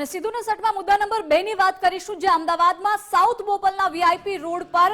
અને સીધું ને સટમાં મુદ્દા નંબર બે ની વાત કરીશું, જે અમદાવાદમાં સાઉથ બોપલના વીઆઈપી રોડ પર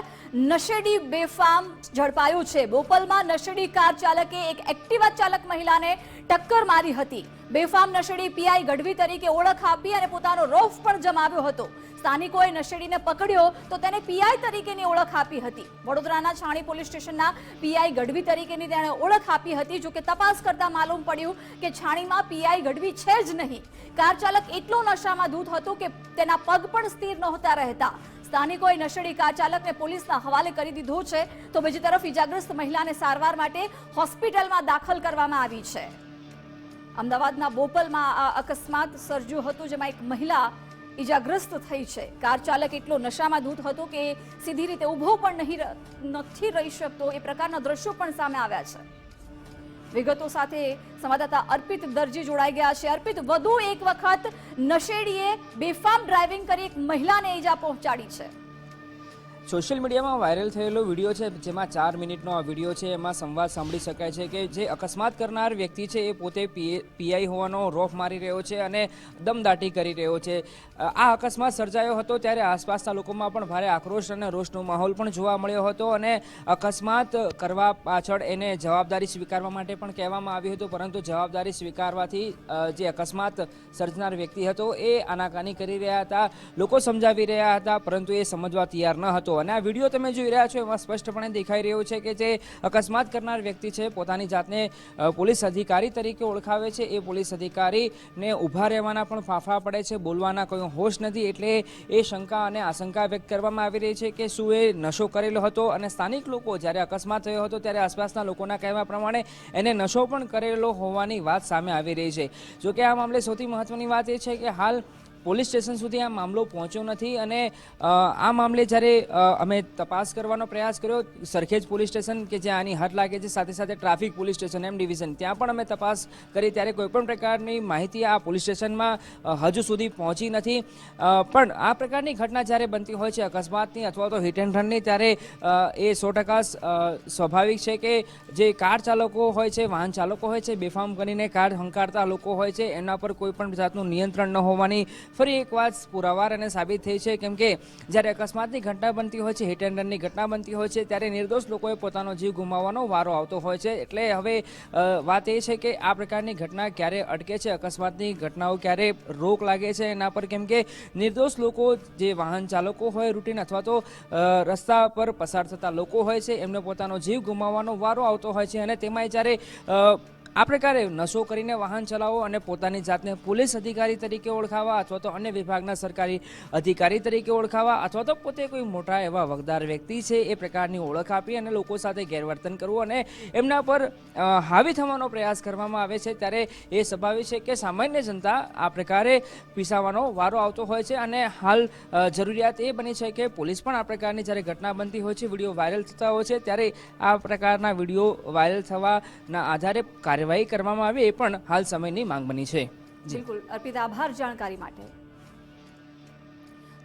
નશેડી બેફામ ઝડપાયું છે. બોપલમાં નશેડી કાર ચાલકે એક એક્ટિવા ચાલક મહિલાને ટક્કર મારી હતી. બેફામ નશેડી પીઆઈ ગઢવી તરીકે ઓળખ આપી અને પોતાનો રોફ પણ જમાવ્યો હતો. સ્થાનિકોએ નશેડીને પકડ્યો તો તેને પીઆઈ તરીકેની ઓળખ આપી હતી. વડોદરાના છાણી પોલીસ સ્ટેશનના પીઆઈ ગઢવી તરીકેની તેણે ઓળખ આપી હતી જો કે તપાસ કરતા માલુમ પડ્યું કે છાણીમાં પીઆઈ ગઢવી છે જ નહીં. કાર ચાલક એટલો નશામાં દૂધ હતો કે તેના પગ પણ સ્થિર નહોતા રહેતા. સ્થાનિકોએ નશેડી કાર ચાલકને પોલીસના હવાલે કરી દીધો છે. તો બીજી તરફ ઇજાગ્રસ્ત મહિલાને સારવાર માટે હોસ્પિટલમાં દાખલ કરવામાં આવી છે. અમદાવાદના બોપલમાં આ અકસ્માત સર્જ્યું હતું, જેમાં એક મહિલા ઈજાગ્રસ્ત થઈ છે. કાર ચાલક એટલો નશામાં ધૂત હતો કે સીધી રીતે ઊભો પણ નહીં નથી રહી શકતો. એ પ્રકારના દ્રશ્યો પણ સામે આવ્યા છે. વિગતો સાથે સંવાદદાતા અર્પિત દરજી જોડાઈ ગયા છે. અર્પિત, વધુ એક વખત નશેડીએ બેફામ ડ્રાઇવિંગ કરી એક મહિલાને ઈજા પહોંચાડી છે. સોશિયલ મીડિયામાં વાયરલ થયેલો વીડિયો છે, જેમાં ચાર મિનિટનો આ વીડિયો છે, એમાં સંવાદ સાંભળી શકાય છે કે જે અકસ્માત કરનાર વ્યક્તિ છે, એ પોતે પીઆઈ હોવાનો રોફ મારી રહ્યો છે અને દમદાટી કરી રહ્યો છે. આ અકસ્માત સર્જાયો હતો ત્યારે આસપાસના લોકોમાં પણ ભારે આક્રોશ અને રોષનો માહોલ પણ જોવા મળ્યો હતો અને અકસ્માત કરવા પાછળ એને જવાબદારી સ્વીકારવા માટે પણ કહેવામાં આવ્યું હતું, પરંતુ જવાબદારી સ્વીકારવાથી જે અકસ્માત સર્જનાર વ્યક્તિ હતો, એ આનાકાની કરી રહ્યા હતા, લોકો સમજાવી રહ્યા હતા, પરંતુ એ સમજવા તૈયાર ન હતો. અને આ વીડિયો તમે જોઈ રહ્યા છો એમાં સ્પષ્ટપણે દેખાઈ રહ્યો છે કે જે અકસ્માત કરનાર વ્યક્તિ છે, પોતાની જાતને પોલીસ અધિકારી તરીકે ઓળખાવે છે. એ પોલીસ અધિકારીને ઊભા રહેવાના પણ ફાંફા પડે છે. બોલવાના કોઈ હોશ નથી. એટલે એ શંકા અને આશંકા વ્યક્ત કરવામાં આવી રહી છે કે શું એ નશો કરેલો હતો અને સ્થાનિક લોકો જ્યારે અકસ્માત થયો હતો ત્યારે આસપાસના લોકોના કહેવા પ્રમાણે એને નશો પણ કરેલો હોવાની વાત સામે આવી રહી છે. જોકે આ મામલે સૌથી મહત્વની વાત એ છે કે હાલ પોલીસ સ્ટેશન સુધી આ મામલો પહોંચ્યો નથી અને આ મામલે જ્યારે અમે તપાસ કરવાનો પ્રયાસ કર્યો, સરખેજ પોલીસ સ્ટેશન કે જ્યાં આની હાથ લાગે છે, સાથે સાથે traffic police station M division, ત્યાં પણ અમે તપાસ કરી ત્યારે કોઈપણ પ્રકારની માહિતી આ પોલીસ સ્ટેશનમાં હજુ સુધી પહોંચી નથી. પણ આ પ્રકારની ઘટના જ્યારે બનતી હોય છે, અકસ્માતની અથવા તો હિટ એન્ડ રનની, ત્યારે એ સો ટકા સ્વાભાવિક છે કે જે કાર ચાલકો હોય છે, વાહન ચાલકો હોય છે, બેફામ કરીને કાર હંકારતા લોકો હોય છે, એના પર કોઈ પણ જાતનું નિયંત્રણ ન હોવાની ફરી એક વાત પુરાવાર અને સાબિત થઈ છે, કેમ કે જ્યારે અકસ્માતની ઘટના બનતી હોય છે, હિટ એન્ડ રનની ઘટના બનતી હોય છે, ત્યારે નિર્દોષ લોકોએ પોતાનો જીવ ગુમાવવાનો વારો આવતો હોય છે. એટલે હવે વાત એ છે કે આ પ્રકારની ઘટના ક્યારે અટકે છે, અકસ્માતની ઘટનાઓ ક્યારે રોક લાગે છે એના પર, કેમ કે નિર્દોષ લોકો જે વાહન ચાલકો હોય, રૂટીન અથવા તો રસ્તા પર પસાર થતા લોકો હોય છે, એમને પોતાનો જીવ ગુમાવવાનો વારો આવતો હોય છે અને તેમાંય જ્યારે આ પ્રકારે નશો કરીને વાહન ચલાવો અને પોતાની જાતને પોલીસ અધિકારી તરીકે ઓળખાવા અથવા તો અન્ય વિભાગના સરકારી અધિકારી તરીકે ઓળખાવા અથવા તો પોતે કોઈ મોટા એવા વગદાર વ્યક્તિ છે એ પ્રકારની ઓળખ આપી અને લોકો સાથે ગેરવર્તન કરવું અને એમના પર હાવી થવાનો પ્રયાસ કરવામાં આવે છે. ત્યારે એ સ્વાભાવિક છે કે સામાન્ય જનતા આ પ્રકારે પીસાવાનો વારો આવતો હોય છે અને હાલ જરૂરિયાત એ બની છે કે પોલીસ પણ આ પ્રકારની જ્યારે ઘટના બનતી હોય છે, વીડિયો વાયરલ થતા હોય છે, ત્યારે આ પ્રકારના વીડિયો વાયરલ થવાના આધારે કાર્યવાહી કરવામાં આવે એ પણ હાલ સમયની માંગ બની છે બિલકુલ. અર્પિત આભાર જાણકારી માટે.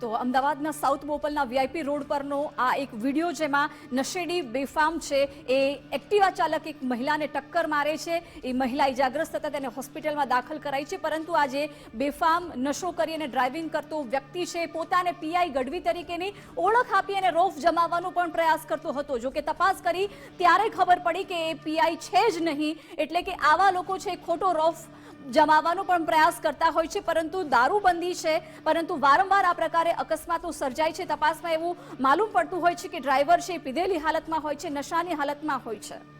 તો અમદાવાદના સાઉથ બોપલના વીઆઈપી રોડ પરનો આ એક વીડિયો જેમાં નશેડી બેફામ છે, એ એક્ટિવા ચાલક એક મહિલાને ટક્કર મારે છે. એ મહિલા ઇજાગ્રસ્ત થતા તેને હોસ્પિટલમાં દાખલ કરાઈ છે, પરંતુ આજે બેફામ નશો કરી અને ડ્રાઇવિંગ કરતો વ્યક્તિ છે. પોતાને પીઆઈ ગઢવી તરીકેની ઓળખ આપી અને રોફ જમાવવાનો પણ પ્રયાસ કરતો હતો. જો કે તપાસ કરી, ત્યારે ખબર પડી કે એ પીઆઈ છે જ નહીં, એટલે કે આવા લોકો છે, ખોટો રોફ જમાવવાનો પણ પ્રયાસ કરતા હોય છે, પરંતુ દારૂબંધી છે. પરંતુ વારંવાર આ પ્રકારે અકસ્માતો સર્જાય છે. તપાસમાં એવું માલુમ પડતું હોય છે કે ડ્રાઈવર છે પીધેલી હાલતમાં હોય છે, નશાની હાલતમાં હોય છે.